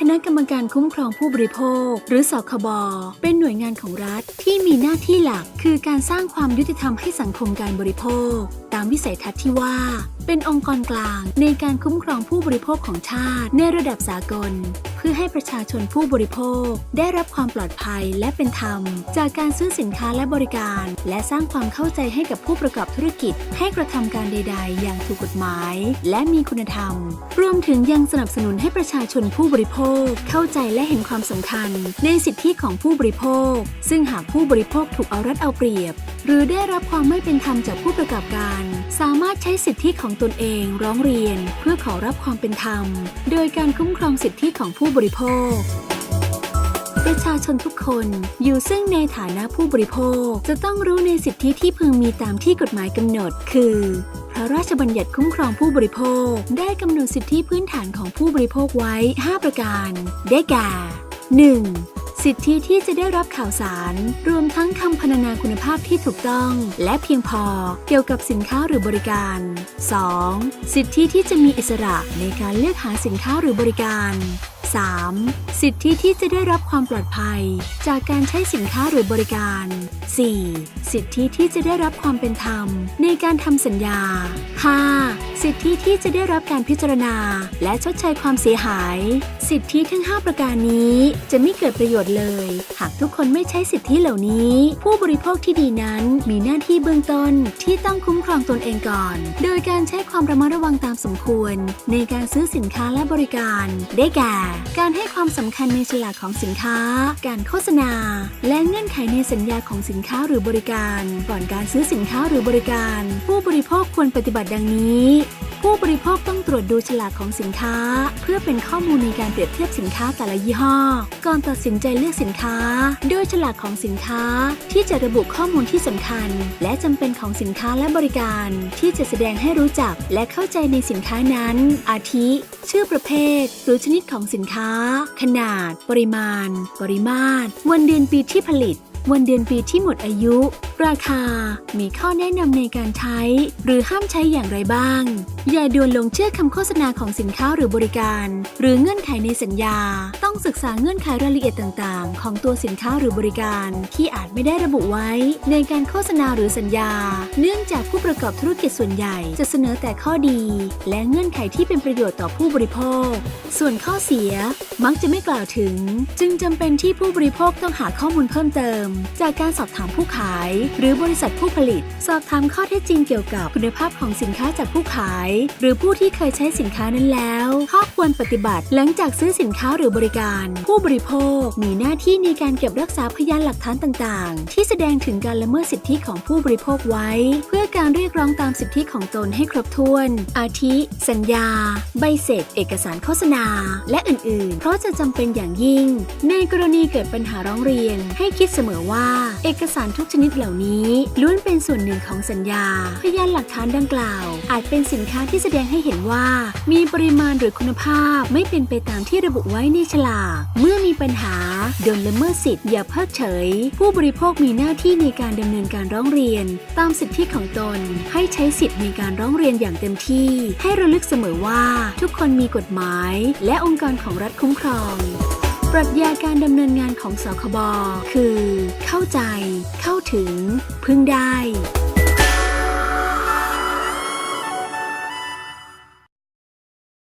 คณะกรรมการคุ้มครองผู้บริโภค หรือสคบเป็นหน่วยงานของรัฐที่มีหน้าที่หลัก คือการสร้างความยุติธรรมให้สังคมการบริโภค ตามวิสัยทัศน์ที่ว่า เป็นองค์กรกลางในการคุ้มครองผู้บริโภคของชาติ ในระดับสากล เพื่อให้ประชาชนผู้บริโภค ได้รับความปลอดภัยและเป็นธรรม จากการซื้อสินค้าและบริการ และสร้างความเข้าใจให้กับผู้ประกอบธุรกิจ ให้กระทำการใด ๆ อย่างถูกกฎหมาย และมีคุณธรรม รวมถึงยังสนับสนุนให้ประชาชนผู้บริโภค เข้าใจและเห็นความสำคัญ ในสิทธิของผู้บริโภค ซึ่งหากผู้บริโภคถูกเอารัดเอาเปรียบ หรือได้รับความไม่เป็นธรรมจากผู้ประกอบการสามารถใช้สิทธิของตนเองร้องเรียนเพื่อขอรับความเป็นธรรม โดยการคุ้มครองสิทธิของผู้บริโภค ประชาชนทุกคนอยู่ซึ่งในฐานะผู้บริโภคจะต้องรู้ในสิทธิที่พึงมีตามที่กฎหมายกำหนด คือ พระราชบัญญัติคุ้มครองผู้บริโภค ได้กำหนดสิทธิพื้นฐานของผู้บริโภคไว้ 5 ประการ ได้แก่ 1. สิทธิที่จะได้รับข่าวสาร รวมทั้งคำพรรณนาคุณภาพที่ถูกต้อง และเพียงพอเกี่ยวกับสินค้าหรือบริการ 2. สิทธิที่จะมีอิสระในการเลือกหาสินค้าหรือบริการ 3. สิทธิที่จะได้รับความปลอดภัย จากการใช้สินค้าหรือบริการ 4. สิทธิที่จะได้รับความเป็นธรรม ในการทำสัญญา 5. สิทธิที่จะได้รับการพิจารณา และชดเชยความเสียหาย สิทธิทั้ง 5 ประการนี้จะไม่เกิดประโยชน์เลย หากทุกคนไม่ใช้สิทธิเหล่านี้ ผู้บริโภคที่ดีนั้นมีหน้าที่เบื้องต้นที่ต้องคุ้มครองตนเองก่อน โดยการใช้ความระมัดระวังตามสมควร ในการซื้อสินค้าและบริการ ได้แก่ การให้ความสำคัญในฉลากของสินค้า การโฆษณา และเงื่อนไขในสัญญาของสินค้าหรือบริการก่อนการซื้อสินค้าหรือบริการ ผู้บริโภคควรปฏิบัติดังนี้ ผู้บริโภคต้องตรวจดูฉลากของสินค้า เพื่อเป็นข้อมูลในการเปรียบเทียบสินค้าแต่ละยี่ห้อ ก่อนตัดสินใจเลือกสินค้าโดยฉลากของสินค้าที่จะระบุข้อมูลที่สำคัญ และจำเป็นของสินค้าและบริการ ที่จะแสดงให้รู้จักและเข้าใจในสินค้านั้น อาทิ ชื่อประเภท หรือชนิดของสินค้า ขนาด ปริมาณ ปริมาตร วันเดือนปีที่ผลิตวันเดือนปีที่หมดอายุราคา มีข้อแนะนำในการใช้ หรือห้ามใช้อย่างไรบ้าง อย่าด่วนลงเชื่อคำโฆษณาของสินค้าหรือบริการ หรือเงื่อนไขในสัญญา ต้องศึกษาเงื่อนไขรายละเอียดต่างๆ ของตัวสินค้าหรือบริการ ที่อาจไม่ได้ระบุไว้ ในการโฆษณาหรือสัญญา เนื่องจากผู้ประกอบธุรกิจส่วนใหญ่จะเสนอแต่ข้อดี และเงื่อนไขที่เป็นประโยชน์ต่อผู้บริโภค ส่วนข้อเสีย มักจะไม่กล่าวถึง จึงจำเป็นที่ผู้บริโภคต้องหาข้อมูลเพิ่มเติม จากการสอบถามผู้ขายหรือบริษัทผู้ผลิต สอบถามข้อเท็จจริงเกี่ยวกับคุณภาพของสินค้าจากผู้ขาย หรือผู้ที่เคยใช้สินค้านั้นแล้วข้อควรปฏิบัติหลังจากซื้อสินค้าหรือบริการ ผู้บริโภคมีหน้าที่ในการเก็บรักษาพยานหลักฐานต่างๆ ที่แสดงถึงการละเมิดสิทธิของผู้บริโภคไว้ เพื่อการเรียกร้องตามสิทธิของตนให้ครบถ้วน อาทิ สัญญา ใบเสร็จ เอกสารโฆษณา และอื่นๆ เพราะจะจำเป็นอย่างยิ่ง ในกรณีเกิดปัญหาร้องเรียน ให้คิดเสมอว่า เอกสารทุกชนิดเหล่านี้ล้วนเป็นส่วนหนึ่งของสัญญา พยานหลักฐานดังกล่าว อาจเป็นสินค้าที่แสดงให้เห็นว่า มีปริมาณหรือคุณภาพไม่เป็นไปตามที่ระบุไว้ในฉลากเมื่อมีปัญหาโดนละเมิดสิทธิ์อย่าเพิกเฉย ผู้บริโภคมีหน้าที่ในการดำเนินการร้องเรียน ตามสิทธิของตน ให้ใช้สิทธิ์ในการร้องเรียนอย่างเต็มที่ ให้ระลึกเสมอว่า ทุกคนมีกฎหมาย และองค์กรของรัฐคุ้มครอง รัชญาการดำเนินงานของสคบคือ เข้าใจ เข้าถึง พึ่งได้